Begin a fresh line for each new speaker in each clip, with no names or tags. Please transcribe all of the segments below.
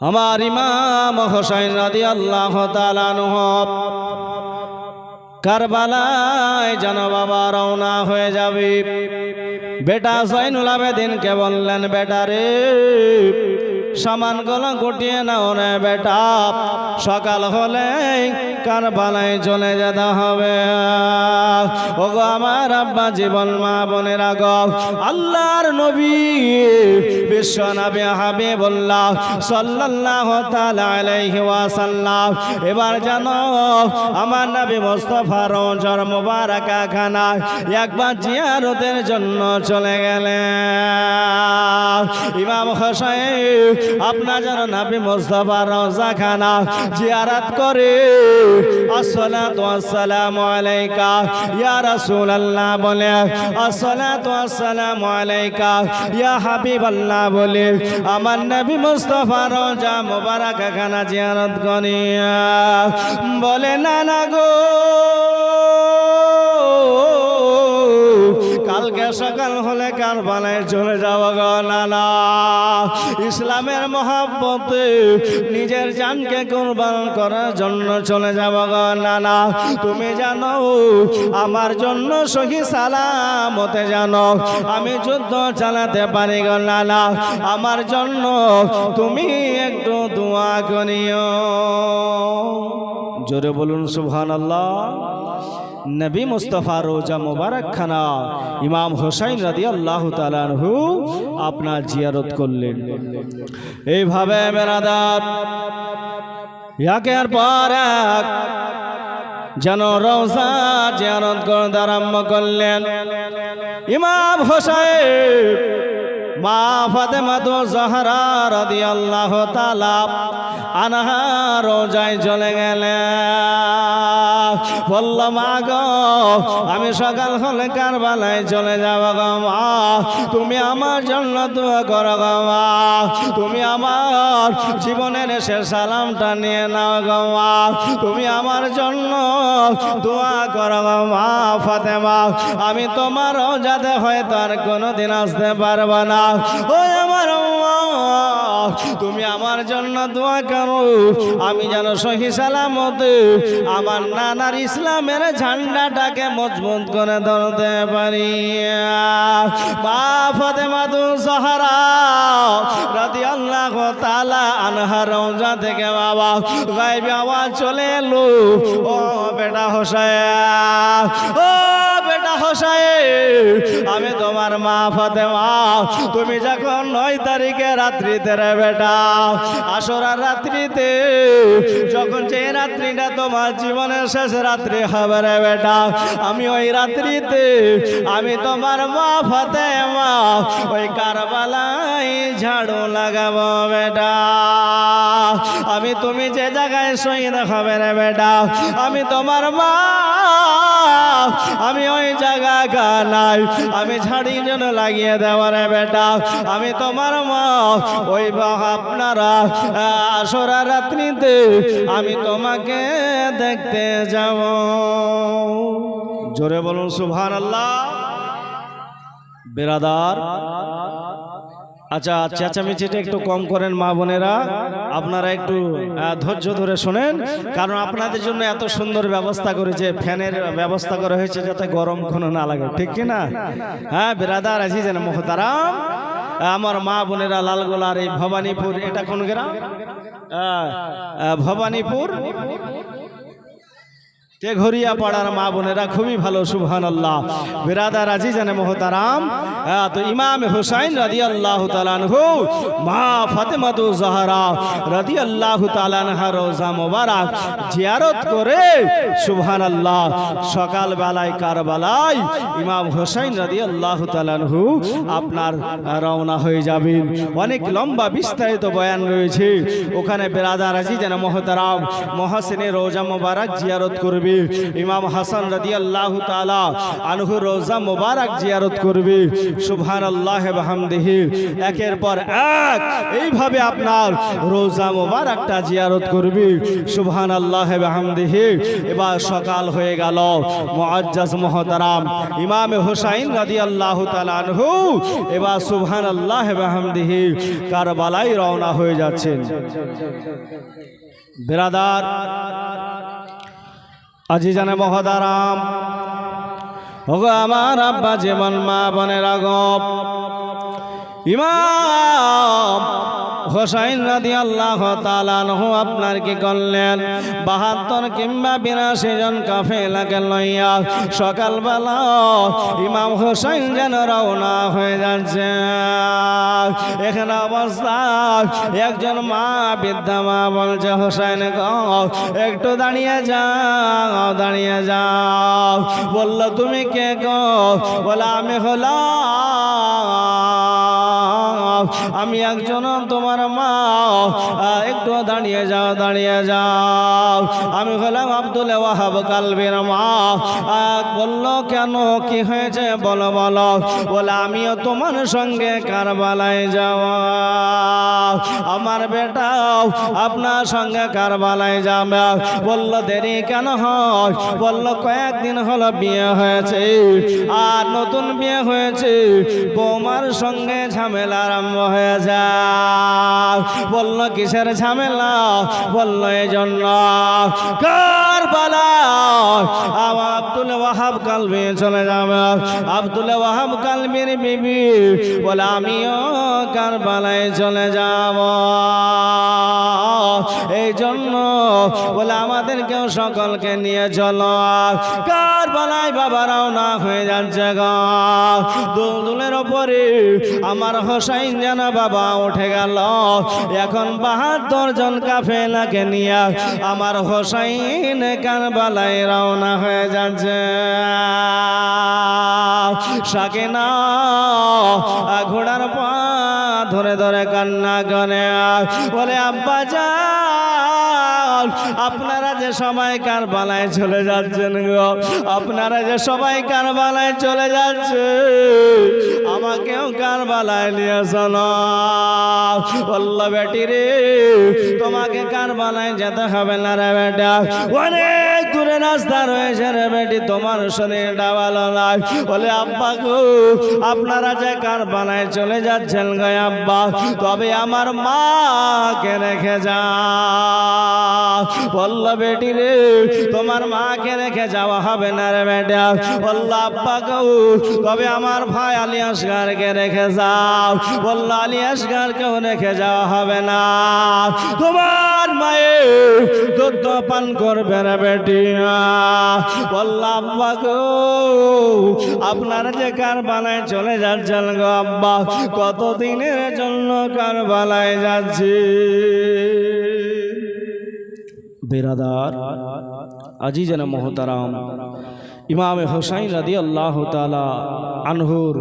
আমার ইমাম হোসাইন রাদি আল্লাহ তালানুহ কারবালায় যেন বাবা রওনা হয়ে যাবে। বেটা সৈনুল আবেদিনকে বললেন, বেটা রে সামানগুলো গুটিয়ে নাও রে বেটা। সকাল হলে কারবালায় চলে যেতে হবে। ও গো আমার আব্বা, জীবন মা বোনের আগ আল্লাহর নবী বিশ্ব নবী হাবিবুল্লাহ সাল্লাল্লাহু তাআলা আলাইহি ওয়াসাল্লাম। এবার জানো আমার নবী মুস্তাফা রওজার মুবারাকা খানায় একবার জিয়ারতের জন্য চলে গেলেন। ইমাম হোসেন আপনার যেন নবী মুস্তাফা রওজা খানা জিয়ারত করে। আসসালাতু আসসালামু আলাইকা। ইয়া রাসূলুল্লাহ বলে, আসসালাতু আসসালামু আলাইকা। ইয়া হাবিবাল্লাহ বলে, আমার নবী মুস্তাফা রওজা মুবারক খানা জিয়ারত করিয়া বলে, না না গো। কালকে সকাল হলে কার কারবালায় চলে যাব গো নানা ইসলামের মহাব্বতে নিজের জানকে কোরবান করার জন্য চলে যাব নানা। তুমি জানো, আমার জন্য সহি সালামতে জানো। আমি যুদ্ধ চালাতে পারি গো নানা। আমার জন্য তুমি একটু দোয়া করিও। জোরে বলুন সুবহান আল্লাহ নবী মুস্তফা রোজা মোবারক খানা। ইমাম হোসাইন রাদি আল্লাহ তালানহু আপনার জিয়ারত করলেন। এইভাবে বেড়াদার একের পর এক যেন রোজা জিয়ারত করতে আরম্ভ করলেন। ইমাম হোসাইন মা ফাতেমা তো জাহরা রাদিয়াল্লাহু তাআলা আনহা রোজায় চলে গেলেন। বলল মা গো আমি সকাল হলে কারবালায় চলে যাব গো মা। তুমি আমার জন্য দোয়া করো গো মা। তুমি আমার জীবনের শেষ সালামটা নিয়ে নাও গো মা। তুমি আমার জন্য দোয়া করো গো মা, ফাতেমা। আমি যাতে হয়তো আর কোনোদিন আসতে পারব না। ওই আমার তুমি আমার জন্য দোয়া করো। আমি যেন সহি সালামতে, আমার নানার ইসলামের ঝান্ডাটাকে মজবুত করে ধরতে পারি। মা ফাতেমা তু সাহারা রাতি আল্লাহ তালা আনহা রওজা থেকে বাবা চলে এলো। ও বেটা হোসায় ও আমি তোমার মা ফাতেমা। তুমি যখন নয় তারিখে রাত্রিতে রে বেটা, আসরার রাত্রিতে, যখন যে রাত্রিটা তোমার জীবনের শেষ রাত্রি হবে রে বেটা, আমি ওই রাত্রিতে, আমি তোমার মা ফাতেমা, ওই কারবালাই ঝাড়ু লাগাবো বেটা। আমি তুমি যে জায়গায় শহীদ হবে রে বেটা, আমি তোমার মা, আমি ওই জায়গা গানাই আমি ঝাড়ি যেন লাগিয়ে দেওয়ার বেটা। আমি তোমার মা, ওই আপনারা। আসরা রাত্রিতে আমি তোমাকে দেখতে যাব। জোরে বলুন সুভান আল্লাহ বেরাদার। আচ্ছা চেঁচামেচিটা একটু কম করেন মা বোনেরা। আপনারা একটু ধৈর্য ধরে শোনেন, কারণ আপনাদের জন্য এত সুন্দর ব্যবস্থা করেছে, ফ্যানের ব্যবস্থা করা হয়েছে যাতে গরম কোনো না লাগে, ঠিক কি না? হ্যাঁ বেরাদার আছি যেন মোহতারাম। আমার মা বোনেরা লালগোলার এই ভবানীপুর, এটা কোন গ্রাম? ভবানীপুর? তেঘরিয়া পাড়ার মা বোনেরা খুবই ভালো সুবহান আল্লাহ বিরাদার আজি জানে মোহতারাম তো ইমাম হুসাইন রাদি আল্লাহ তালানহু মা ফাতেমাতু জাহারা রাদি আল্লাহ তালানহা রোজা মোবারক জিয়ারত করে সুবহান আল্লাহ সকাল বেলায় কারবালায় ইমাম হুসাইন রাদি আল্লাহ তালানহু আপনার রওনা হয়ে যাবেন। অনেক লম্বা বিস্তারিত বয়ান রয়েছে। ওখানে বেরাদার আজি যেন মোহতারাম মহাসিনের রোজা মোবারক জিয়ারত করবে। করবে? ইমাম হাসান রাদি আল্লাহ তালা আনহু রোজা মোবারক জিয়ারত করবে। সুবহান আল্লাহ বাহামদিহি। একের পর এক এইভাবে আপনার রোজা মোবারকটা জিয়ারত করবে। সুবহান আল্লাহ বাহামদিহি। এবার সকাল হয়ে গেল। মুআজ্জাজ মহতারাম ইমাম হুসাইন রাদি আল্লাহ আনহু এবার সুবহান আল্লাহ বাহামদিহি কারবালাই রওনা হয়ে যাচ্ছেন। বেরাদার আজি জানে মহদারাম ওগো আমার আব্বা যেমন মা বনের আগপ ইমাম হোসাইন রাদি আল্লাহ তালানহু আপনার কি করলেন বাহাত্তর কিংবা বিরাশি জন কাফেলাকে লইয়া সকালবেলা ইমাম হোসাইন যেন রওনা হয়ে যাচ্ছে। এখানে অবস্থা একজন মা বৃদ্ধা মা বলছে হোসাইন গ একটু দাঁড়িয়ে যাও দাঁড়িয়ে যাও। বলল তুমি কে গো? বলে আমি হলাম আমি একজন তোমার মা। একটু দাঁড়িয়ে যাও দাঁড়িয়ে যাও। আমি হলাম আব্দুল ওয়াহাব কালবির মা। বলল, কেন, কি হয়েছে? বলো বলো। বলে, আমিও তোমার সঙ্গে কারবালায় যাওয়া আমার বেটাও আপনার সঙ্গে কারবালায় যাবে। বলল, দেরি কেন হয়? বলল, কয়েকদিন হলো বিয়ে হয়েছে। আর নতুন বিয়ে হয়েছে। বৌমার সঙ্গে ঝামেলা আরম্ভ হয়ে যায় বলল, কিসের ঝামেলা? বলল এই জন্য কার আব্দুল ওয়াহাব কালবি চলে যাবে। আব্দুল ওয়াহাব কালবির বিবি। বলে, আমিও কারবালায় চলে যাব। এই জন্য বলে আমাদেরকেও সকলকে নিয়ে চলো। কারবালায় বাবারাও না হয়ে যাচ্ছে গা। ওপরে আমার হোসাইন যেন বাবা উঠে গেল। এখন বাহাত্তর জন কাফেলাকে নিয়ে আমার হোসাইন কারবালায় রওনা হয়ে যাচ্ছে। সাকে না ঘোড়ার পা ধরে ধরে কান্না করে। বলে আব্বা যান। আপনারা যে সবাই কারবালায় চলে যাচ্ছেন গো, আপনারা যে সবাই কার কারবালায় চলে যাচ্ছে, আমাকেও কারবালায় নিয়ে চলো বলল, বেটি রে, তোমাকে কারবালায় যেতে হবে না রে বেটা। অনেক দূরে রাস্তা রয়েছে রে বেটি, তোমার শরীরটা ভালো নয় বলে, আব্বা গো, আপনারা যে কার কারবালায় চলে যাচ্ছেন গো আব্বা, তবে আমার মাকে রেখে যা। বলল বেটি রে, তোমার মাকে রেখে যাওয়া হবে না রে বেটা। বলল আব্বা গো, তবে আমার ভাই আলী আসগারকে রেখে যাও। বলল আলী আসগারকেও রেখে যাওয়া হবে না। তোমার মায়ের দুধ পান করবে রে বেটি। বলল আব্বা গো, আপনারা যে কারবালায় চলে যাচ্ছেন গো আব্বা, কতদিনের জন্য কার কারবালায় যাচ্ছি? বেরাদার। আজি যেন মহতারাম। ইমামে হোসাইন রাদি আল্লাহ তালা আনহুর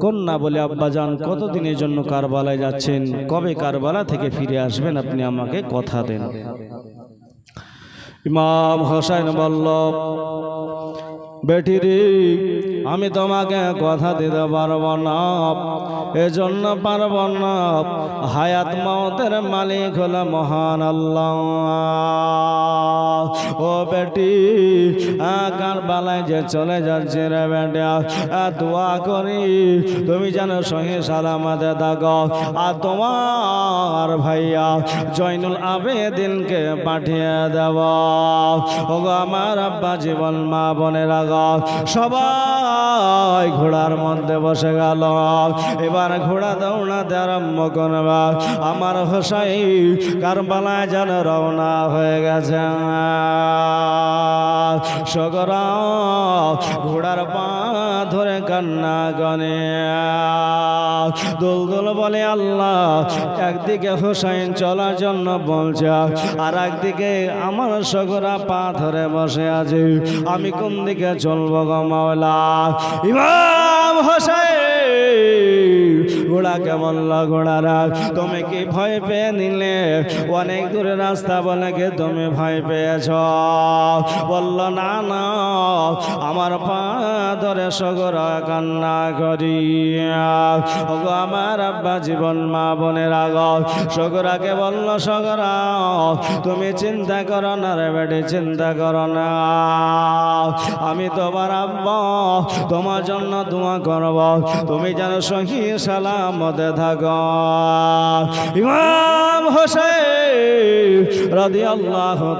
কন্যা বলে, আব্বাজান, কতদিনের জন্য কারবালায় যাচ্ছেন? কবে কারবালা থেকে ফিরে আসবেন? আপনি আমাকে কথা দেন। ইমাম হোসাইন বলল বেটি রে, আমি তোমাকে কথা দিতে পারব না। এজন্য পারব না। হায়াত মতের মালিক হলো মহান আল্লাহ। ও বেটি কার বালায় যে চলে যাচ্ছে রে বেটা দোয়া করি, তুমি যেন সহি সালামাতে থাকো আর তোমার ভাইয়া জয়নুল আবেদিনকে পাঠিয়ে দেব। ওগো আমার আব্বা জীবন মা বোনের আগ সবাই ঘোড়ার মধ্যে বসে গেল এবার ঘোড়া দৌড়াতে আরম্ভ করবা আমার হোসাই কারবালায় যেন রওনা হয়ে গেছে। সগরা, ঘোড়ার পা ধরে কান্না গনে দোল দোল বলে আল্লাহ, একদিকে হোসাইন চলার জন্য বলছে আর একদিকে আমার সগরা পা ধরে বসে আছে। আমি কোন দিকে চলবো গো মাওলা। ইমাম হোসাইন ঘোড়াকে বলল তুমি কি ভয় পেয়ে নিলে? অনেক দূরে রাস্তা বলে কি তুমি ভয় পেয়েছ? বলল, না না, আমার পা ধরে সগর কান্না করি ওগো, আমার আব্বা জীবন মা বোনের আগ সগরাকে বলল, সগরা, তুমি চিন্তা করো না রে বেটি, চিন্তা করো না। আমি তোমার আব্বা, তোমার জন্য দোয়া করব। তুমি যেন সহি সালামতে থাকো। ইমাম হোসেন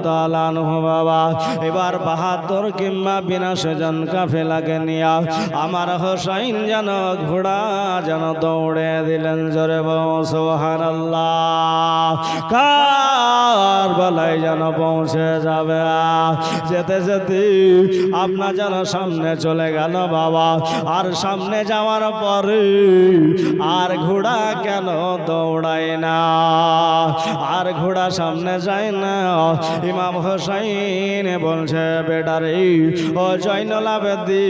তাআলা আনহু বাবা, এবার বাহাদুর কিংবা বিনাশজন কাফেলাকে নিয়া আমার হোসাইন যেন ঘোড়া যেন দৌড়ে দিলেন জোরে সুবহানাল্লাহ। কার বেলায় যেন পৌঁছে যাবে। যেতে যেতে আপনার যেন সামনে চলে গেল বাবা, আর সামনে যাওয়ার পরে আর ঘোড়া কেন দৌড়ায় না? আর ঘোড়া সামনে যায় না। ইমাম হোসাইন বলছে বেটা রে ও জৈনল আবেদি,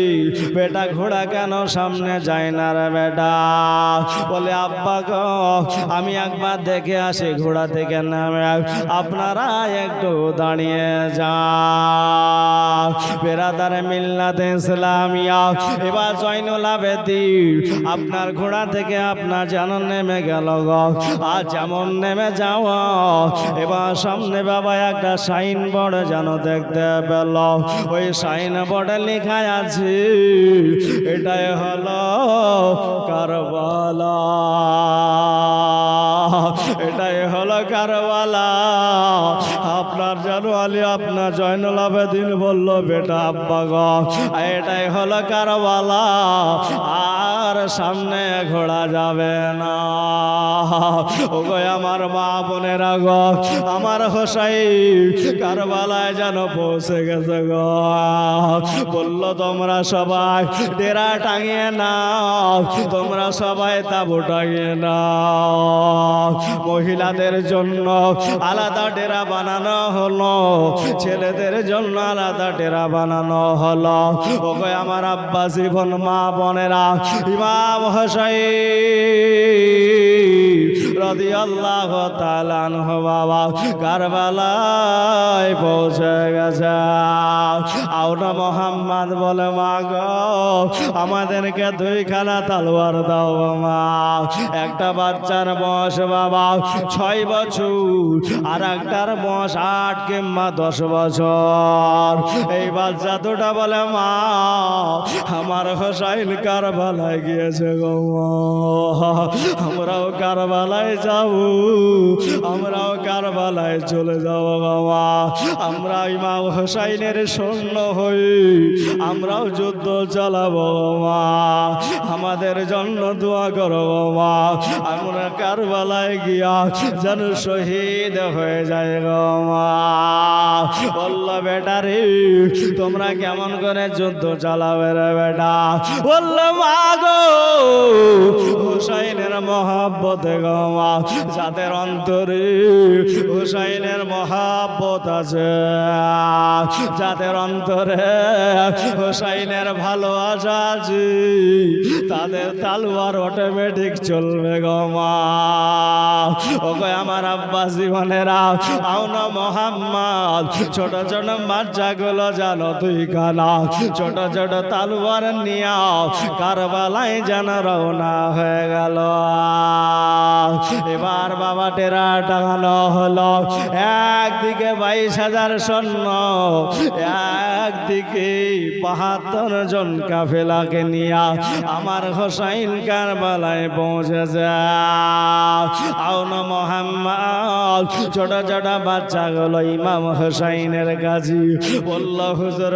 বেটা ঘোড়া কেন সামনে যায় না রে বেটা? বলে, আব্বা গো, আমি একবার দেখে আসি ঘোড়া থেকে নামে। আপনারা একটু দাঁড়িয়ে যান। বেরাদারে মিল্লাতে ইসলামিয়া, এবার জৈনুল আবেদি, আপনার ঘোড়া থেকে আপনার যেন নেমে গেল গো। আর যেমন নেমে যাওয়া এবার সামনে বাবা একটা সাইন বোর্ড যেন দেখতে পেল। ওই সাইন বোর্ডে লেখা আছে, এটাই হল কারবালা। এটাই হলো কারবালা। আলী আপনার জয়নুল আবেদিন বলল, বেটা আব্বা গ, এটাই হলো কারবালা, আর সামনে ঘোড়া যাবে না। ও আমার মা বোনেরা গ, আমার হোসাই কারবালায় যেন পৌঁছে গেছে গ। বলল, তোমরা সবাই ডেরা টাঙিয়ে নাও, তোমরা সবাই তাবু টাঙিয়ে নাও। মহিলাদের জন্য আলাদা ডেরা বানানো হলো। ছেলেদের জন্য আলাদা ডেরা বানানো হলো। ওকে আমার আব্বা জীবন মা বোনেরা ইমাম হসাই রদি আল্লাহ তালানহ বাবা, কারবালায় পৌঁছে গেছে। আউনা মোহাম্মদ বলে, মা গো, আমাদেরকে দুইখানা তালোয়ার দাও মা একটা বাচ্চার বয়স বাবা, ছয় বছর, আর একটার বয়স আট কিংবা দশ বছর। এই বাচ্চা দুটা বলে, মা, আমার হোসাইন কারবালায় গিয়েছে গো। আমরাও কারবালায় যাব আমরাও কারবালায় চলে যাব বাবা। আমরা ইমাম হোসাইনের সৈন্য হই। আমরাও যুদ্ধ চালাবো মা আমাদের জন্য দোয়া করো মা আমরা কারবালায় গিয়া যেন শহীদ হয়ে যায় মা বলল বেটা রে, তোমরা কেমন করে যুদ্ধ চালাবে রে বেটা? বলল, মা গো, হুসাইনের মহাব্বতে গো মা, যাদের অন্তরে হুসাইনের মহাব্বত আছে, যাদের অন্তরে হুসাইনের ভালোবাসা আছে, তাদের তালুয়ার অটোমেটিক চলবে গো মা। ওকে আমার আব্বা জীবনেরা, আউন মোহাম্মদ, ছোট ছোট বাচ্চাগুলো জানো তুই কানা। ছোট ছোট তালুয়ার নিয়া কারবালায় যেন রওনা হয়ে গেল। এবার বাবা টেরা টাঙানো হলো। একদিকে বাইশ হাজার সৈন্য, একদিকে বাহাত্তর জন কাফেলাকে নিয়ে আমার হোসাইন কারবালায় পৌঁছে আউন ছোট ছোট বাচ্চাগুলো ইমাম হোসাইনের কাছে। বলল, হুজুর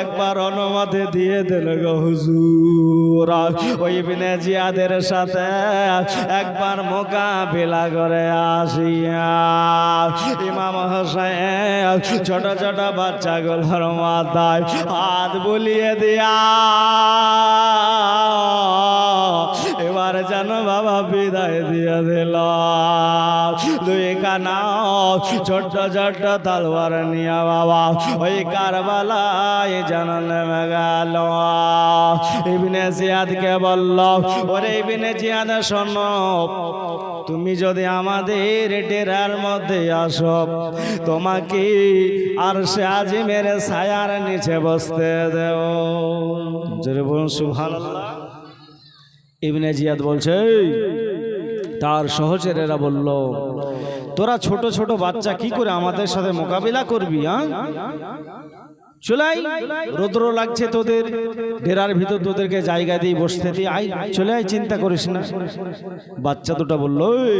একবার অনুমতি দিয়ে দিল গো হুজুর। ওই বিনে জিয়াদের সাথে একবার মোকাবিলা করে আসিয়া। ইমাম হোসেন ছোট ছোট বাচ্চা বাচ্চাগুলোর মাথায় হাত বুলিয়ে দিয়া। একবার যেন বাবা বিদায় দিয়ে দিল। দুই কানা ছোট্ট ছোট্ট তলবার নিয়ে বাবা, ওই কারবালায় যেন নেমে গেল। ইবনে জিয়াদকে বলল, ওরে ইবনে জিয়াদ, শোনো, তুমি যদি আমাদের ডেরার মধ্যে আসো, তোমাকে আর সে আজিমের ছায়ার নিচে বসতে দেও বলুন, সুবহানাল্লাহ। ইবনে জিয়াদ বলছে তার সহচরেরা বলল তোরা ছোট ছোট বাচ্চা কি করে আমাদের সাথে মোকাবিলা করবি হ্যাঁ চলাই রৌদ্র লাগছে তোদের ডেরার ভিতর তোদেরকে জায়গা দিয়ে বসতে দিয়ে আই চলে আয় চিন্তা করিস না। বাচ্চা দুটা বলল "ওই,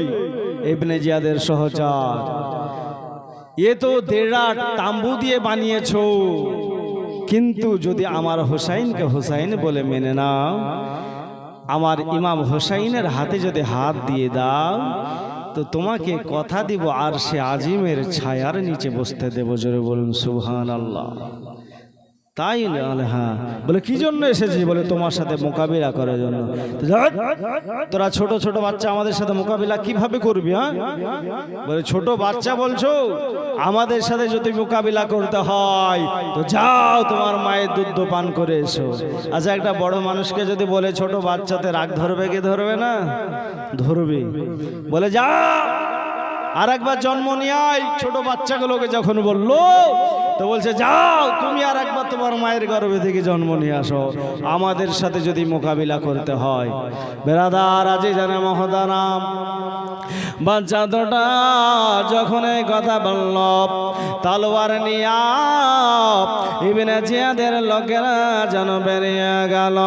ইবনে জিয়াদের সহচার এ তো দেড়া তাম্বু দিয়ে বানিয়েছো। কিন্তু যদি আমার হোসাইনকে হোসাইন বলে মেনে নাও আমার ইমাম হোসাইনের হাতে যদি হাত দিয়ে দাও তো তোমাকে কথা দিব আর সে আজিমের ছায়ার নিচে বসতে দেব। জোরে বলুন সুহান আল্লাহ তাই না হ্যাঁ। বলে কি জন্য এসেছি? বলে তোমার সাথে মোকাবিলা করার জন্য। তোরা ছোট ছোট বাচ্চা আমাদের সাথে মোকাবিলা কীভাবে করবি হ্যাঁ? বলে ছোট বাচ্চা বলছো আমাদের সাথে যদি মোকাবিলা করতে হয় তো যাও তোমার মায়ের দুধ পান করে এসো। আচ্ছা একটা বড় মানুষকে যদি বলে ছোট বাচ্চাতে রাগ ধরবে কি ধরবে না? ধরবে। বলে যা আর একবার জন্ম নিয়ে ছোট বাচ্চাগুলোকে যখন বলল, তো বলছে, যাও, তুমি আর একবার তোমার মায়ের গর্ভে থেকে জন্ম নিয়ে আসো। আমাদের সাথে যদি মোকাবিলা করতে হয়। বেরাদার, আজি জানে মহদারাম বাচ্চা দুটা যখন এই কথা বলল, তালোয়ার নিয়া ইবিনে জিয়াদের লোকেরা যেন বেরিয়ে গেল।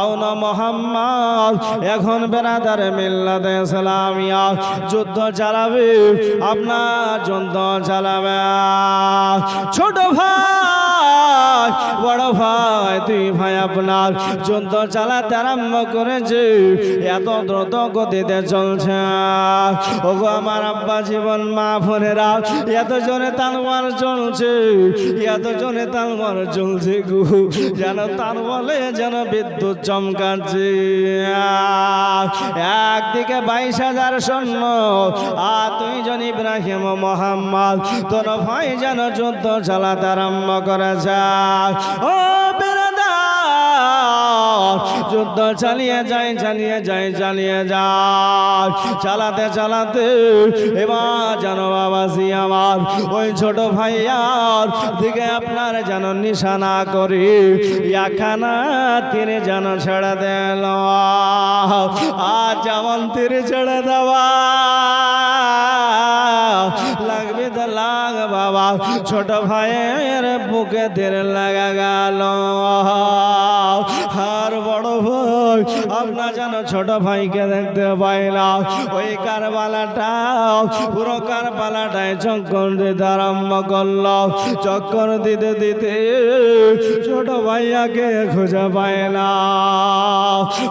আউন মোহাম্মদ, এখন বেরাদার মিল্লাত ইসলামিয়া। যুদ্ধ চালাবে আপনার জন্য জ্বালাবে। ছোট ভাই! বড় ভাই, দুই ভাই আপনার যুদ্ধ চালাতে আরম্ভ করেছে। এত দ্রুত গতিতে চলছে। ওগো আমার আব্বা জীবন মা ফোনেরা এত জনে তালমার চলছে, এত জনে তালমার চলছে গু। যেন তার বলে যেন বিদ্যুৎ চমকাচ্ছে। একদিকে বাইশ হাজার সৈন্য, আর দুইজন ইব্রাহিম মোহাম্মদ। তোর ভাই যেন যুদ্ধ চালাতে আরম্ভ করেছে। ও যুদ্ধ চালিয়ে যায় চালিয়ে যায় চালিয়ে যায় চালাতে চালাতে, এবার যেন বাবাজি আমার, ওই ছোট ভাইয়ার দিকে আপনার যেন নিশানা করি। একখানা তিনি যেন ছেড়ে দিল। আর যেমন তিনি ছেড়ে দেওয়া। লাগ বাবা। ছোট ভাইয়ের বুকে তীর লাগা গেল। হা। আপনার যেন ছোট ভাইকে দেখতে পাই না। ওই কারবালাটা, পুরো কারবালাটায় চক্কর দিতে আরম্ভ করল। চক্কর দিতে দিতে ছোট ভাইয়াকে খুঁজে পায় না।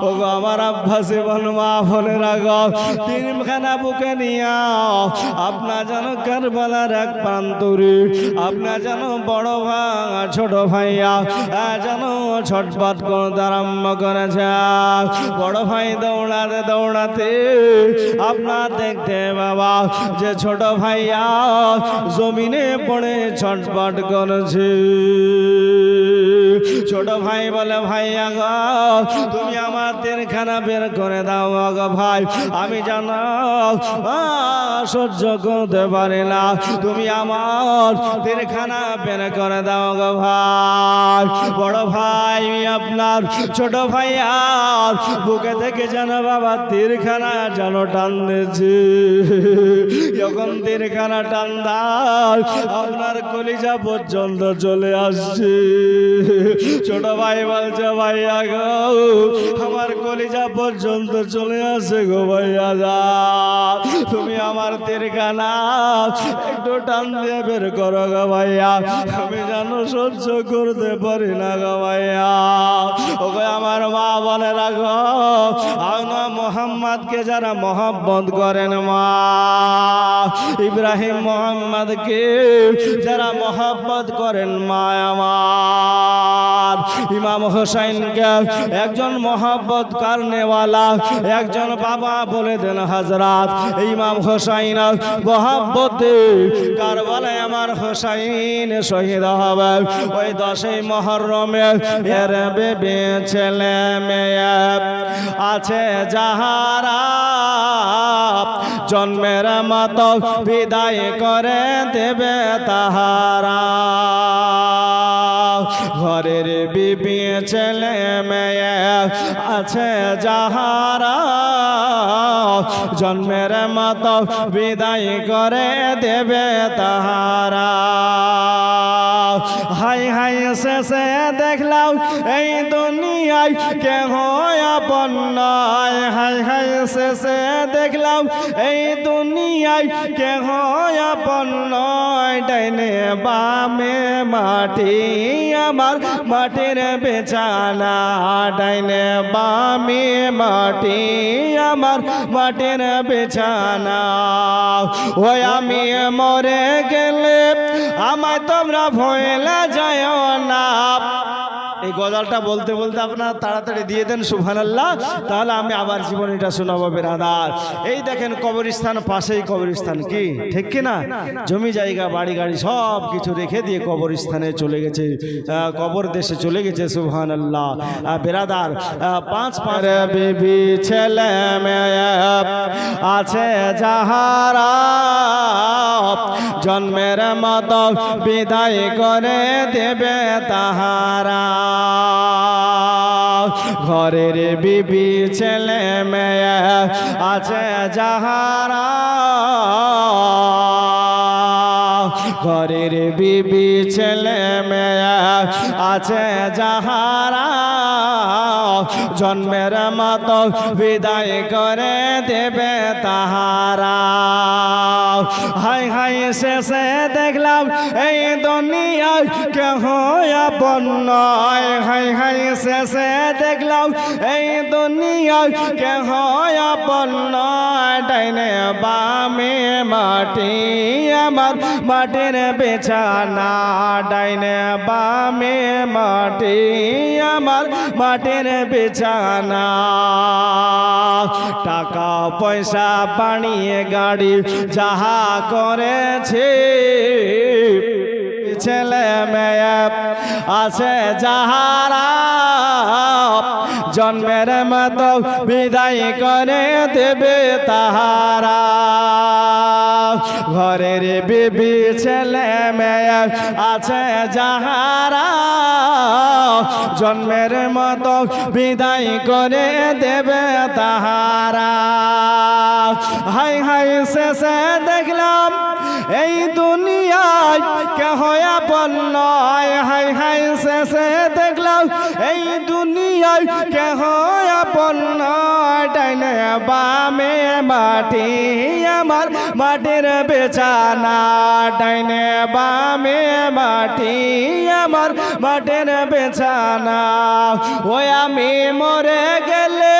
ও আমার আব্বাস জীবন মা ফলে রাগ তিনখানা বুকে নিয়া আপনার যেন কারবালার এক প্রান্তরে আপনার যেন বড় ভাই ছোট ভাইয়া যেন ছটপট করতে আরম্ভ করেছে। বড় ভাই দৌড়াতে দৌড়াতে আপনার দেখতে বাবা, যে ছোট ভাইয়া জমিনে পড়ে ছটপট করেছে। ছোট ভাই বলে, ভাইয়া গো, তুমি আমার তেরখানা বের করে দাও গো ভাই। আমি জানো সহ্য করতে পারি না। তুমি আমার তেরখানা বের করে দাও গো ভাই। বড় ভাই, আপনার ছোট ভাই আর বুকে থেকে যেন বাবা তীরখানা যেন টান দিয়েছে যখন তীরখানা টান দাও আপনার কলিজা পর্যন্ত চলে আসছে। ছোট ভাই বলছে, ভাইয়া গো, আমার কলিজা পর্যন্ত চলে আসে গো ভাইয়া যা তুমি আমার তীরখানা একটু টান দিয়ে বের করো গো ভাইয়া। আমি যেন সহ্য করতে পারি না গো ভাইয়া। ওকে আমার মা বলে আনা মোহাম্মদকে যারা মহব্বত করেন মা, ইব্রাহিম মোহাম্মদকে যারা মহাব্বত করেন মা আমার। ইমাম হোসাইনকে একজন মহাব্বত কারণেওয়ালা একজন বাবা বলে দেন হাজরাত। ইমাম হোসাইন মহাব্বতে কারবালায় আমার হোসাইন শহীদ হবে। ওই দশই মহরমে এর বেবে মেয়ে আছে যাহারা জন্মের মতো বিদায় করে দেবে তাহারা। ঘরের বিবি, ছেলে, মেয়ে আছে যাহারা জন্মের মতো বিদায় করে দেবে তাহারা। হাই হাই, শেষে দেখলাম এই কেহ আপন নয় হাই হাই শেষে দেখলাম এই দুনিয়ায় কেহ আপন ডাইনে বামে মাটি, আমার মাটির বেচানা ডাইনে বামে মাটি, আমার মাটির বেচানা ওই আমি মরে গেলে আমায় তোমরা ভয়লা যায় না। এই গজালটা বলতে বলতে আপনারা তাড়াতাড়ি দিয়ে দেন, সুবহানাল্লাহ। তাহলে আমি আবার জীবনীটা শোনাবো, বেরাদার। এই দেখেন কবরস্থান, পাশেই কবরস্থান কি? ঠিক কি না জমি, জায়গা, বাড়ি, গাড়ি, সব কিছু রেখে দিয়ে কবরস্থানে চলে গেছে কবর দেশে চলে গেছে, সুবহানাল্লাহ। বেরাদার পাঁচ পাঁচ বিবি, ছেলে আছে যাহারা, জন্মের মত বিদায় করে দেবে তাহারা। ঘরের বিবি ছেলে মেয়ে আছে যাহারা। ঘরের বিবি ছেলে মেয়ে আছে যাহারা। জন্মের মতো বিদায় করে দেবে তাহারা। হাই হাই শেষে দেখলাম এই দুনিয়ায় কেহ আপন নয় হাই হাই শেষে দেখলাম এই দুনিয়ায়, কেহ আপন নয় ডাইনে বামে মাটি, আমার মাটির বেছানা, ডাইনে বামে মাটি, আমার মাটির বেছানা। টাকা, পয়সা বানিয়ে গাড়ি, যাহা করেছে ছেলে মেয়ে আছে যাহারা জন্মের মতো বিদায় করে দেবে তাহারা। ঘরের বিবি ছেলে মেয়ে আছে যাহারা জন্মের মতো বিদায় করে দেবে তাহারা। হাই হাই শেষে দেখলাম এই নয় আপন নয় ডাইনে বামে মাটি, আমার মাটির বেচানা ডাইনে বামে মাটি, আমার মাটির বেচানা ওই আমি মরে গেলে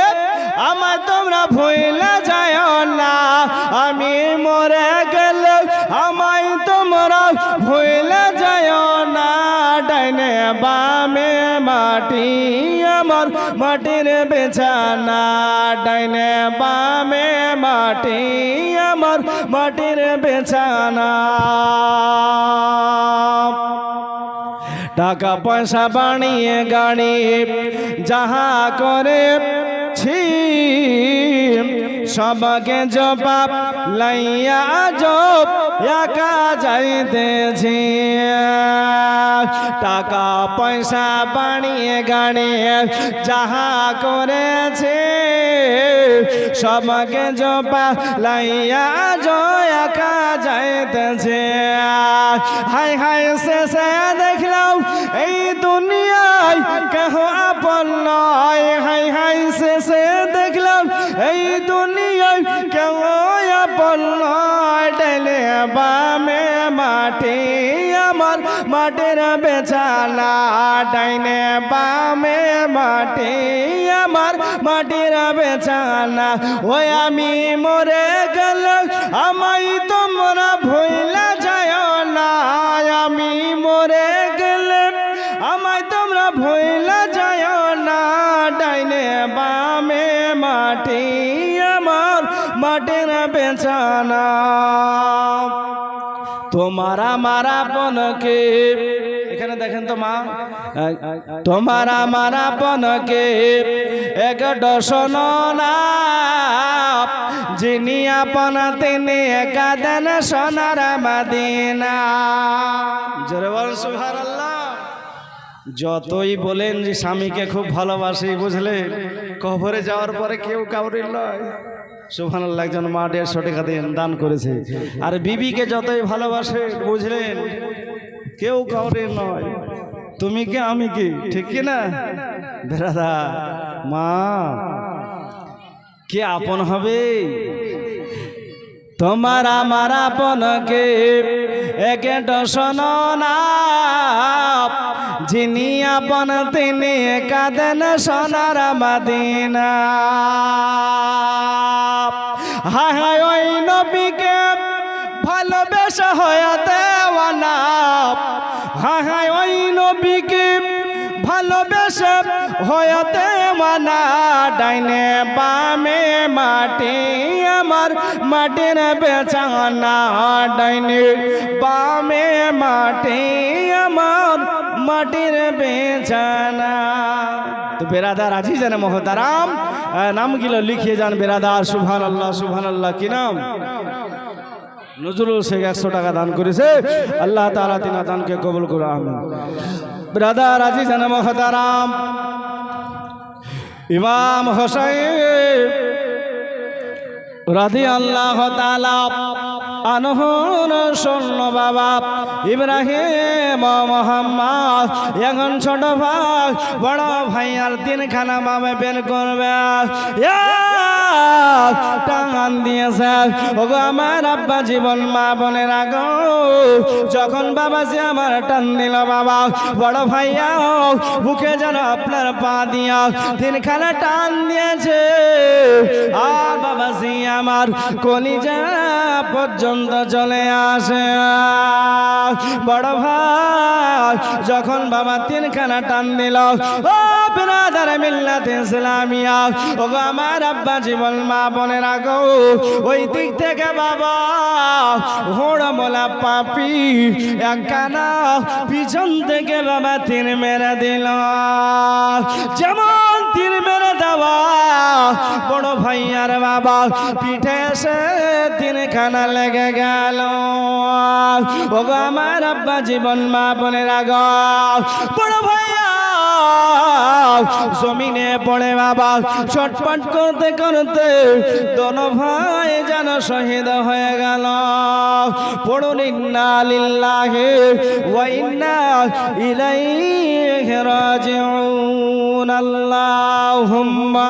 আমার তোমরা ভুলে যায় না। আমি মরে গেলে আমায় তোমরা ভুলে যায় না। ডাইনে বামে মাটি, আমার মাটির বেছানা। ডাইনে বামে মাটি, আমার মাটির বেছানা। টাকা পয়সা বানিয়ে গাড়ি যাহা করে ছি সবকে জবাব লাইয়া জব, একা যাইতেছি। টাকা পয়সা বানিয়ে গাড়ি যাহা করেছে, সবকে জবা লাইয়া জয় একা যাইতেছে। হাই হাই শেষে দেখলাম নয় দেখলাম এই দুনিয়ায় কেহ আপন নয়। বামে মাটি, আমার মাটির বেচানা ডাইনে বামে মাটি, আমার মাটির বেচানা ওই আমি মরে গেল আমায় তোমার আমার আপনকে এখানে দেখেন তো মা। তোমার আমার আপনকে এক ডসন যিনি আপন, তিনি একাদেন সোনার মাদিনা। যতই বলেন যে স্বামীকে খুব ভালোবাসি, বুঝলে? কবরে যাওয়ার পরে কেউ কাউরির নয় সুবহানাল্লাহ, একজন মা দেড়শো টাকা দিয়ে দান করেছে। আর বিবিকে যতই ভালোবাসে, বুঝলেন, কেউ কাউরে নয়। তুমি কে, আমি কি, ঠিক কি না? বেড়াদা মা, কে আপন হবে? তোমার আমার আপনকে একে ডসন না। যিনি আপন, তিনি কাঁদেন সোনার মাদিনা। হায় হায় ওই নবীকে ভালোবেসা হয়ে দেওয়ানা। হায় হায় ওই নবীকে ভালোবেসে হয়তে মানা ডাইনে বামে মাটি, আমার মাটির বেচানা ডাইনে বামে মাটি, আমার মাটির বেচানা। তো বেরাদার আজি যেন মহতারাম নামগুলো লিখিয়ে যান বেরাদার সুভান আল্লাহ সুভান আল্লাহ কি নাম? নজরুল শেখ একশো টাকা দান করেছে। আল্লাহ তালা তিনা দানকে কবুল করে আমিন। ব্রাদার আজি যেন মহতারাম। ইমাম হোসাইন রাধি আল্লাহ আনহন শোন বাবা ইব্রাহিম মোহাম্মদ, এখন ছোট ভাই, বড় ভাইয়ার তিনখানা বাবে বের করবে। টান দিয়েছে ওগো আমার আব্বা জীবন মা বোনের আগ, যখন বাবা যে আমার টান দিল বাবা, বড় ভাইয়া হোক, বুকে যেন আপনার পা দিয়া তিনখানা টান দিয়েছে। আর বাবা জি আমার কলিজা পর্যন্ত চলে আসে। বড় ভাই, যখন বাবা তিনখানা টান দিল, ও বিরাদার মিল্লাত ইসলামিয়া। ও আমার আব্বা জীবন মা বোনের আগো, ওই দিক থেকে বাবা, হোড় মোলা পাপি একখানা পিছন থেকে বাবা তীর মেরে দিল। যেমন তীর মেরে দেওয়া বড় ভাইয়ার বাবা, পিঠে এসে তিনখানা লেগে গেল। ও আমার আব্বা জীবন মা বোনের আগ, বড় ভাইয়া জমিনে পড়ে বাবা ছটপট করতে করতে দোনো ভাই যেন শহীদ হয়ে গেল। পড়ুন, ইন্না লিল্লাহি ওয়া ইন্না ইলাইহি রাজিউন, আল্লাহুম্মা